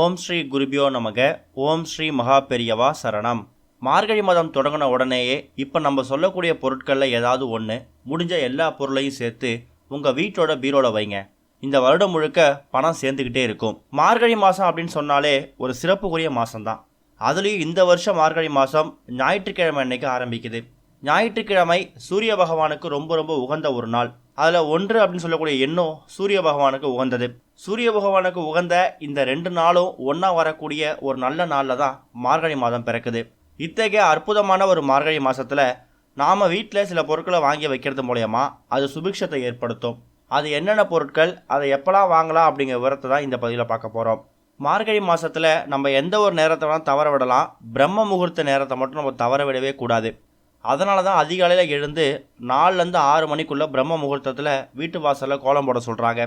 ஓம் ஸ்ரீ குருபியோ நமக ஓம் ஸ்ரீ மகா பெரியவா சரணம். மார்கழி மாதம் தொடங்கின உடனேயே இப்போ நம்ம சொல்லக்கூடிய பொருட்களில் ஏதாவது ஒன்று முடிஞ்ச எல்லா பொருளையும் சேர்த்து உங்கள் வீட்டோட பீரோவில் வைங்க. இந்த வருடம் முழுக்க பணம் சேர்ந்துக்கிட்டே இருக்கும். மார்கழி மாதம் அப்படின்னு சொன்னாலே ஒரு சிறப்புக்குரிய மாதம்தான் அதுலேயும் இந்த வருஷம் மார்கழி மாதம் ஞாயிற்றுக்கிழமை அன்னைக்கு ஆரம்பிக்குது. ஞாயிற்றுக்கிழமை சூரிய பகவானுக்கு ரொம்ப ரொம்ப உகந்த ஒரு நாள். அதில் ஒன்று அப்படின்னு சொல்லக்கூடிய எண்ணம் சூரிய பகவானுக்கு உகந்தது. சூரிய பகவானுக்கு உகந்த இந்த ரெண்டு நாளும் ஒன்றா வரக்கூடிய ஒரு நல்ல நாளில் தான் மார்கழி மாதம் பிறக்குது. இத்தகைய அற்புதமான ஒரு மார்கழி மாதத்தில் நாம் வீட்டில் சில பொருட்களை வாங்கி வைக்கிறது மூலயமா அது சுபிக்ஷத்தை ஏற்படுத்தும். அது என்னென்ன பொருட்கள் அதை எப்போலாம் வாங்கலாம் அப்படிங்கிற விவரத்தை தான் இந்த பதிவில் பார்க்க போகிறோம் மார்கழி மாதத்தில் நம்ம எந்த ஒரு நேரத்தை வேணாலும் தவற விடலாம் பிரம்ம முகூர்த்த நேரத்தை மட்டும் நம்ம தவற விடவே கூடாது. அதனால தான் அதிகாலையில் எழுந்து நாலுலேருந்து ஆறு மணிக்குள்ளே பிரம்ம முகூர்த்தத்தில் வீட்டு வாசலில் கோலம் போட சொல்கிறாங்க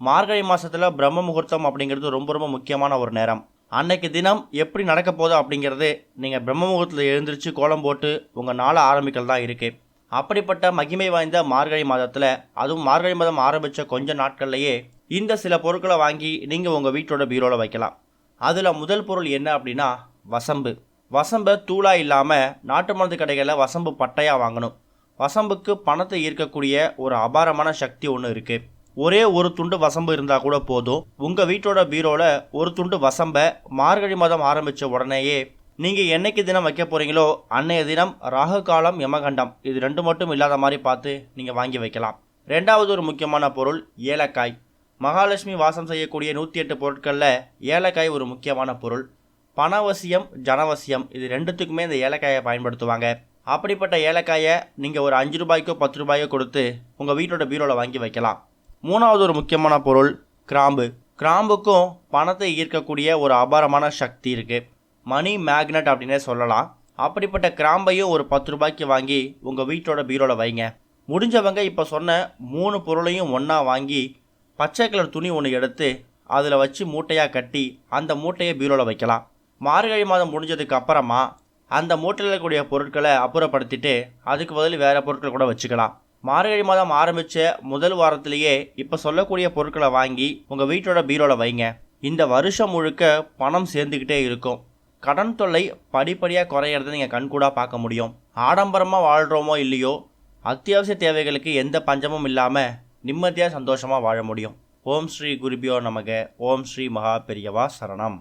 மார்கழி மாதத்தில் பிரம்ம முகூர்த்தம் அப்படிங்கிறது ரொம்ப ரொம்ப முக்கியமான ஒரு நேரம். அன்னைக்கு தினம் எப்படி நடக்க போகுது அப்படிங்கிறது நீங்கள் பிரம்ம முகூர்த்தத்தில் எழுந்திரிச்சு கோலம் போட்டு உங்கள் நாளை ஆரம்பிக்கல் தான் இருக்குது அப்படிப்பட்ட மகிமை வாய்ந்த மார்கழி மாதத்தில் அதுவும் மார்கழி மாதம் ஆரம்பித்த கொஞ்ச நாட்கள்லையே இந்த சில பொருட்களை வாங்கி நீங்கள் உங்கள் வீட்டோட பீரோவில் வைக்கலாம். அதில் முதல் பொருள் என்ன அப்படின்னா வசம்பு. வசம்பை தூளாக இல்லாமல் நாட்டு மருந்து கடைகளில் வசம்பு பட்டையாக வாங்கணும். வசம்புக்கு பணத்தை ஈர்க்கக்கூடிய ஒரு அபாரமான சக்தி ஒன்று இருக்குது ஒரே ஒரு துண்டு வசம்பு இருந்தால் கூட போதும். உங்கள் வீட்டோட பீரோவில் ஒரு துண்டு வசம்பை மார்கழி மாதம் ஆரம்பித்த உடனேயே நீங்கள் என்னைக்கு தினம் வைக்க போகிறீங்களோ அன்னைய தினம் ராகு காலம் யமகண்டம் இது ரெண்டு மட்டும் இல்லாத மாதிரி பார்த்து நீங்கள் வாங்கி வைக்கலாம். ரெண்டாவது ஒரு முக்கியமான பொருள் ஏலக்காய். மகாலட்சுமி வாசம் செய்யக்கூடிய நூற்றி எட்டு பொருட்களில் ஏலக்காய் ஒரு முக்கியமான பொருள். பணவசியம் ஜனவசியம் இது ரெண்டுத்துக்குமே இந்த ஏலக்காயை பயன்படுத்துவாங்க. அப்படிப்பட்ட ஏலக்காயை நீங்கள் ஒரு அஞ்சு ரூபாய்க்கோ பத்து ரூபாயோ கொடுத்து உங்கள் வீட்டோட பீரோவில் வாங்கி வைக்கலாம். மூணாவது ஒரு முக்கியமான பொருள் கிராம்பு. கிராம்புக்கும் பணத்தை ஈர்க்கக்கூடிய ஒரு அபாரமான சக்தி இருக்குது மணி மேக்னட் அப்படின்னே சொல்லலாம். அப்படிப்பட்ட கிராம்பையும் ஒரு பத்து ரூபாய்க்கு வாங்கி உங்கள் வீட்டோட பீரோவில் வைங்க. முடிஞ்சவங்க இப்போ சொன்ன மூணு பொருளையும் ஒன்றா வாங்கி பச்சை கலர் துணி ஒன்று எடுத்து அதில் வச்சு மூட்டையாக கட்டி அந்த மூட்டையை பீரோவில் வைக்கலாம். மார்கழி மாதம் முடிஞ்சதுக்கு அப்புறமா அந்த மூட்டையில் இருக்கக்கூடிய பொருட்களை அப்புறப்படுத்திட்டு அதுக்கு பதில் வேறு பொருட்கள் கூட வச்சுக்கலாம். மார்கழி மாதம் ஆரம்பித்த முதல் வாரத்திலேயே இப்போ சொல்லக்கூடிய பொருட்களை வாங்கி உங்கள் வீட்டோட பீரோவில் வைங்க. இந்த வருஷம் முழுக்க பணம் சேர்ந்துக்கிட்டே இருக்கும். கடன் தொல்லை படிப்படியாக குறையிறத நீங்கள் கண்கூடாக பார்க்க முடியும். ஆடம்பரமாக வாழ்கிறோமோ இல்லையோ அத்தியாவசிய தேவைகளுக்கு எந்த பஞ்சமும் இல்லாமல் நிம்மதியாக சந்தோஷமாக வாழ முடியும். ஓம் ஸ்ரீ குருபியோ நமக. ஓம் ஸ்ரீ மகா பெரியவா சரணம்.